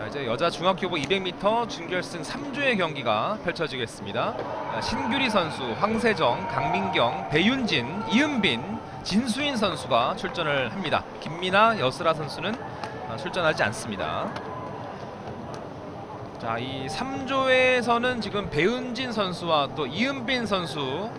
자, 이제 여자 중학교부 200m 준결승 3조의 경기가 펼쳐지겠습니다. 아, 신규리 선수, 황세정, 강민경, 배윤진, 이은빈, 진수인 선수가 출전을 합니다. 김민아, 여슬아 선수는 아, 출전하지 않습니다. 자, 이 3조에서는 지금 배윤진 선수와 또 이은빈 선수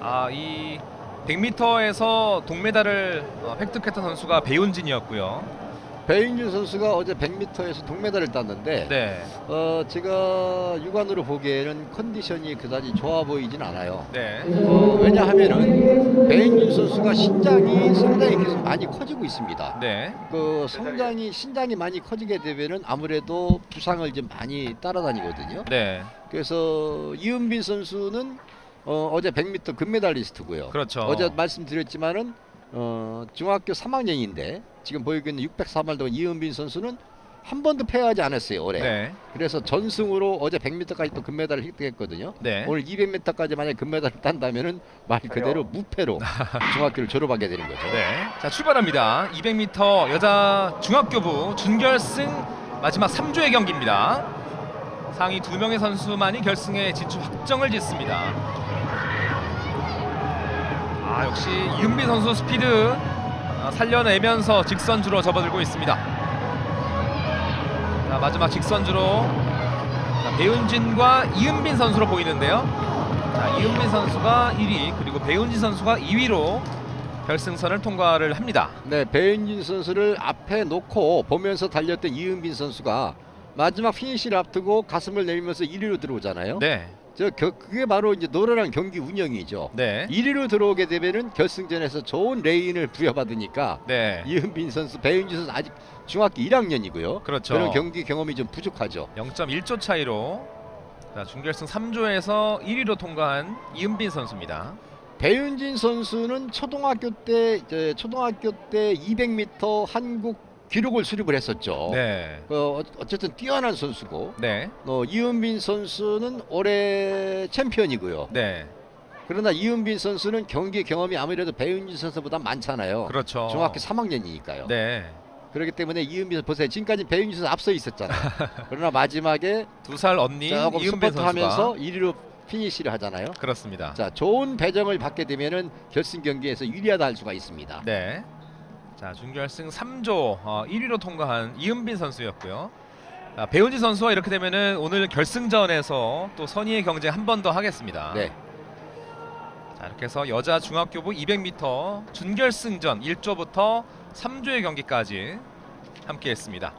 아, 이 100m에서 동메달을 어, 획득했던 선수가 배윤진이었고요. 배인준 선수가 어제 100m에서 동메달을 땄는데 네. 어, 제가 육안으로 보기에는 컨디션이 그다지 좋아 보이진 않아요. 네. 어, 왜냐하면은 배인준 선수가 신장이 상당히 계속 많이 커지고 있습니다. 네. 그 성장이 신장이 많이 커지게 되면은 아무래도 부상을 좀 많이 따라다니거든요. 네. 그래서 이은빈 선수는 어, 어제 100m 금메달리스트고요. 그렇죠. 어제 말씀드렸지만은 어, 중학교 3학년인데 지금 보이고 있는 604말 동 이은빈 선수는 한 번도 패하지 않았어요 올해. 네. 그래서 전승으로 어제 100m까지 또 금메달을 획득했거든요. 네. 오늘 200m까지 만약 금메달을 딴다면은 말 그대로 무패로 중학교를 졸업하게 되는 거죠. 네. 자, 출발합니다. 200m 여자 중학교부 준결승 마지막 3조의 경기입니다. 상위 두 명의 선수만이 결승에 진출 확정을 짓습니다. 아, 역시 이은빈 선수 스피드 아, 살려내면서 직선주로 접어들고 있습니다. 자, 마지막 직선주로 자, 배은진과 이은빈 선수로 보이는데요. 자, 이은빈 선수가 1위 그리고 배은진 선수가 2위로 결승선을 통과를 합니다. 네, 배은진 선수를 앞에 놓고 보면서 달렸던 이은빈 선수가 마지막 피니시를 앞두고 가슴을 내리면서 1위로 들어오잖아요. 네, 저 겨- 그게 바로 이제 노련한 경기 운영이죠. 네, 1위로 들어오게 되면은 결승전에서 좋은 레인을 부여받으니까 네, 이은빈 선수, 배은진 선수 아직 중학교 1학년이고요. 그렇죠. 그런 경기 경험이 좀 부족하죠. 0.1초 차이로 자, 준결승 3조에서 1위로 통과한 이은빈 선수입니다. 배윤진 선수는 초등학교 때 이제 초등학교 때 200m 한국 기록을 수립을 했었죠. 네, 어, 어쨌든 뛰어난 선수고 네, 어, 이은빈 선수는 올해 챔피언이고요. 네, 그러나 이은빈 선수는 경기 경험이 아무래도 배윤진 선수보다 많잖아요. 그렇죠. 중학교 3학년이니까요. 네, 그렇기 때문에 이은빈 선수 보세요. 지금까지 배윤진 선수 앞서 있었잖아요. 그러나 마지막에 두 살 언니 조금 이은빈 선수가 스포트하면서 1위로 피니시를 하잖아요. 그렇습니다. 자, 좋은 배정을 받게 되면은 결승 경기에서 유리하다 할 수가 있습니다. 네. 자, 준결승 3조 어, 1위로 통과한 이은빈 선수였고요. 자, 배은지 선수와 이렇게 되면은 오늘 결승전에서 또 선의의 경쟁 한 번 더 하겠습니다. 네. 자, 이렇게 해서 여자 중학교부 200m 준결승전 1조부터 3조의 경기까지 함께했습니다.